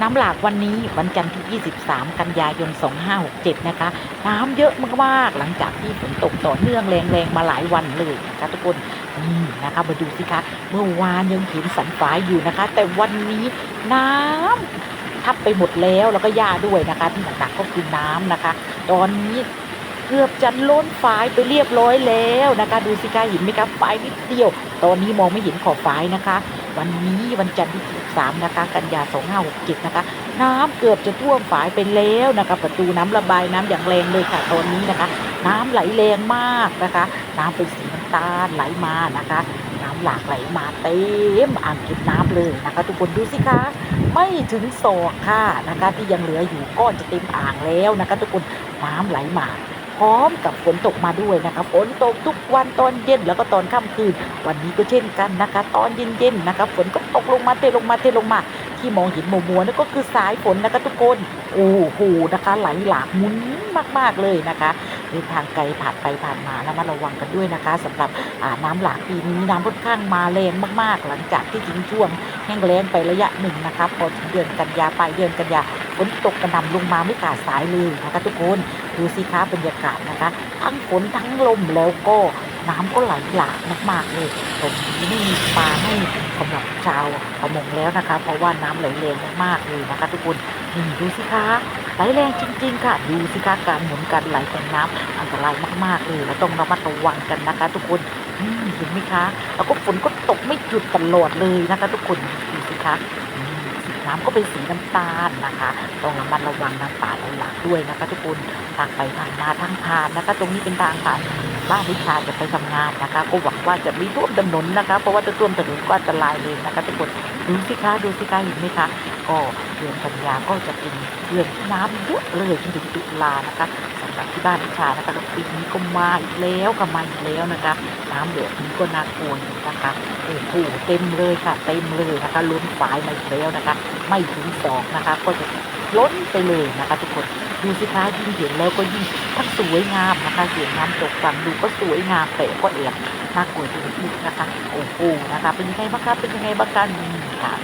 น้ำหลากวันนี้วันจันทร์ที่ 23 กันยายน 2567 นะคะ น้ำเยอะมากๆ หลังจากที่ฝนตกต่อเนื่องแรงๆ มาหลายวันเลยนะคะทุกคนนี่นะคะมาดูสิคะ เมื่อวานยังเห็นสันฝายอยู่นะคะ แต่วันนี้น้ำทับไปหมดแล้วแล้วก็หญ้าด้วยนะคะที่หนักๆก็คือน้ำนะคะ ตอนนี้เกือบจะล้นฝายไปเรียบร้อยแล้วนะคะ ดูสิคะเห็นไหมคะฝายนิดเดียว ตอนนี้มองไม่เห็นขอบฝายนะคะ วันนี้วันจันทร์ที่13นะคะ กันยา 2567 นะคะ น้ำเกือบจะท่วมฝายไปแล้วนะคะ ประตูน้ำระบายน้ำอย่างแรงเลยค่ะตอนนี้นะคะ น้ำไหลแรงมากนะคะ น้ำเป็นสีน้ำตาลไหลมานะคะ น้ำหลากไหลมาเต็มอ่างเก็บน้ำเลยนะคะ ทุกคนดูสิคะไม่ถึงศอกค่ะนะคะ ที่ยังเหลืออยู่ก็จะเต็มอ่างแล้วนะคะ ทุกคนน้ำไหลมา พร้อมกับฝนตกมาด้วยนะคะฝนตกทุกวันตอนเย็นแล้วก็ตอนค่ำคืน วันนี้ก็เช่นกันนะคะ ตอนเย็นๆนะคะฝนก็ตกลงมาเทลงมาเทลงมา ที่มองเห็นมัวมัวๆนั่นก็คือสายฝนนะคะทุกคนโอ้โหนะคะไหลหลากหมุนมากๆเลยนะคะ ดินทางไกลผ่านไปผ่านมาระมัดระวังกันด้วยนะคะสำหรับน้ำหลากปีนี้น้ำค่อนข้างมาแรงมากๆ หลังจากที่ทิ้งช่วงแห้งแล้งไประยะหนึ่งนะคะพอถึงเดือนกันยาปลายเดือนกันยาฝนตกกระหน่ำลงมาไม่ขาดสายเลยนะคะทุกคนดูสิคะบรรยากาศนะคะ ทั้งฝนทั้งลมแล้วก็ น้ำก็ไหลหลากมากๆเลยตรงนี้ไม่มีปลาให้สำหรับชาวประมงแล้วนะคะ เพราะว่าน้ำไหลแรงมากๆเลยนะคะ ทุกคนนี่ดูสิคะไหลแรงจริง ๆ ค่ะ ดูสิคะการหมุนการไหลของน้ำอันตรายมากๆเลยแล้วต้องระมัดระวังกันนะคะ ทุกคนเห็นไหมคะ แล้วก็ฝนก็ตกไม่หยุดตลอดเลยนะคะ ทุกคนดูสิคะสีน้ำก็เป็นสีน้ำตาลนะคะ ต้องระมัดระวังน้ำป่าไหลหลากด้วยนะคะ ทุกคนทางไปทางมาทางผ่านนะคะ ตรงนี้เป็นทางผ่าน บ้านวิชาจะไปทำงานนะคะ ก็หวังว่าจะมีท่วมถนนนะคะ เพราะว่าจะท่วมถนนก็อันตรายเลยนะคะทุกคนดูสิคะดูสิคะเห็นไหมคะก็เดือนกันยาก็จะเป็นเดือนน้ำเยอะเลยจนถึงตุลานะคะ สำหรับที่บ้านชานะคะปีนี้ก็มาอีกแล้วก็มาอีกแล้วนะคะน้ำเดือดนี้ก็น่ากลัวนะคะโอ้โหเต็มเลยค่ะ เต็มเลยนะคะล้นฝายมาอีกแล้วนะคะ ไม่ถึงสองนะคะ ก็จะล้นไปเลยนะคะ ทุกคนดูสิคะยิ่งเห็นแล้วก็ยิ่งทั้งสวยงามนะคะเสียงน้ำตกฟังดูก็สวยงามแต่ก็แอบน่ากลัวจริงๆนะคะโอ้โหนะคะ เป็นยังไงบ้างคะเป็นยังไงบ้างกัน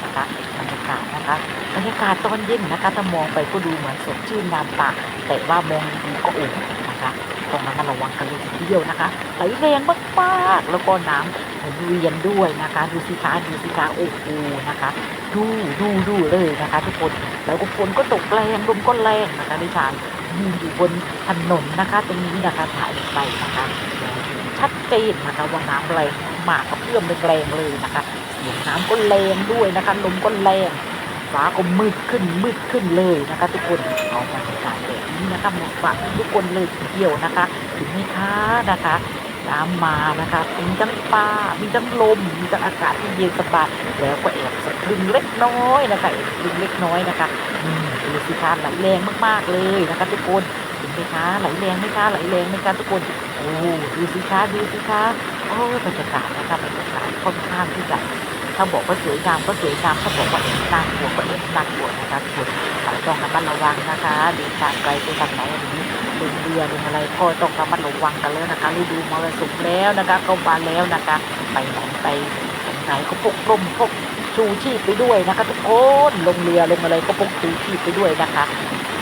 นี่ค่ะนะคะบรรยากาศนะคะบรรยากาศตอนเย็นนะคะถ้ามองไปก็ดูเหมือนสดชื่นน้ำตาแต่ว่ามองดีๆก็โอ้นะคะต้องระมัดระวังกันเลยทีเดียวนะคะไหลแรงมากๆแล้วก็น้ำหมุนเวียนด้วยนะคะ ดูสิคะดูสิคะโอ้โหนะคะ ดูดูดูเลยนะคะ ทุกคนแล้วก็ฝนก็ตกแรงลมก็แรงนะคะดิฉันยืนอยู่บนถนนนะคะ ตรงนี้นะคะถ่ายไปนะคะชัดเจนนะคะว่าน้ำแรง มากกับเพื่อมแรงเลยนะคะเสียงน้ำก็แรงด้วยนะคะลมก็แรงฟ้าก็มืดขึ้นมืดขึ้นเลยนะคะ ทุกคนเอาบรรยากาศแบบนี้นะคะมาฝากทุกคนเลยเดี่ยวนะคะ ถึงไหมคะนะคะน้ำมานะคะมีทั้งป่ามีทั้งลม มีทั้งอากาศที่เย็นสบายแล้วก็แอบสะพรึงเล็กน้อยนะคะแอบสะพรึงเล็กน้อยนะคะอืมดูสิคะไหลแรงมากๆเลยนะคะ ทุกคนเห็นไหมคะไหลแรงไหมคะไหลแรงไหมคะทุกคนโอ้ดูสิคะดูสิคะ โอ้บรรยากาศนะคะบรรยากาศค่อนข้างที่จะถ้าบอกว่าสวยงามก็สวยงามถ้าบอกว่าน่ากลัวก็เอ็นน่ากลัวนะคะทุกคนแต่ต้องระมัดระวังนะคะเดินทางไกลไปทางไหนหรือลงเรือลงอะไรก็ต้องระมัดระวังกันแล้วนะคะฤดูมรสุมแล้วนะคะเข้ามาแล้วนะคะไปไหนไปไหนก็พกร่มพกชูชีพไปด้วยนะคะทุกคนลงเรือลงอะไรก็พกชูชีพไปด้วยนะคะ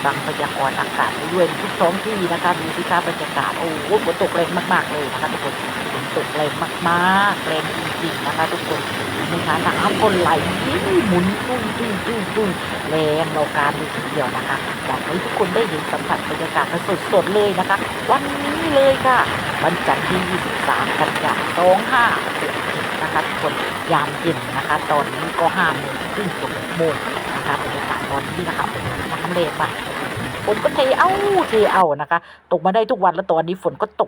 ฟังพยากรณ์อากาศไปด้วยทุกท้องที่นะคะดูสิคะบรรยากาศโอ้โหฝนตกแรงมากๆเลยนะคะทุกคน ฝนตกแรงมากๆแรงจริงๆนะคะ ทุกคนนไหมคะน้ำก็ไหลหมุนตุ้งตุ้งตุ้งตุ้งแรงเราการดูทีเดียวนะคะอยากให้ทุกคนได้เห็นสัมผัสบรรยากาศกันสดๆเลยนะคะ วันนี้เลยค่ะวันจันทร์ที่ 23 กันยายน2567นะคะทุกคนยามเย็นนะคะ ตอนนี้ก็ห้าโมงครึ่งถึงหกโมงนะคะบรรยากาศตอนนี้นะคะน้ำเลมากฝนก็เทเอาเทเอานะคะ ตกมาได้ทุกวันแล้วตอนนี้ฝนก็ตก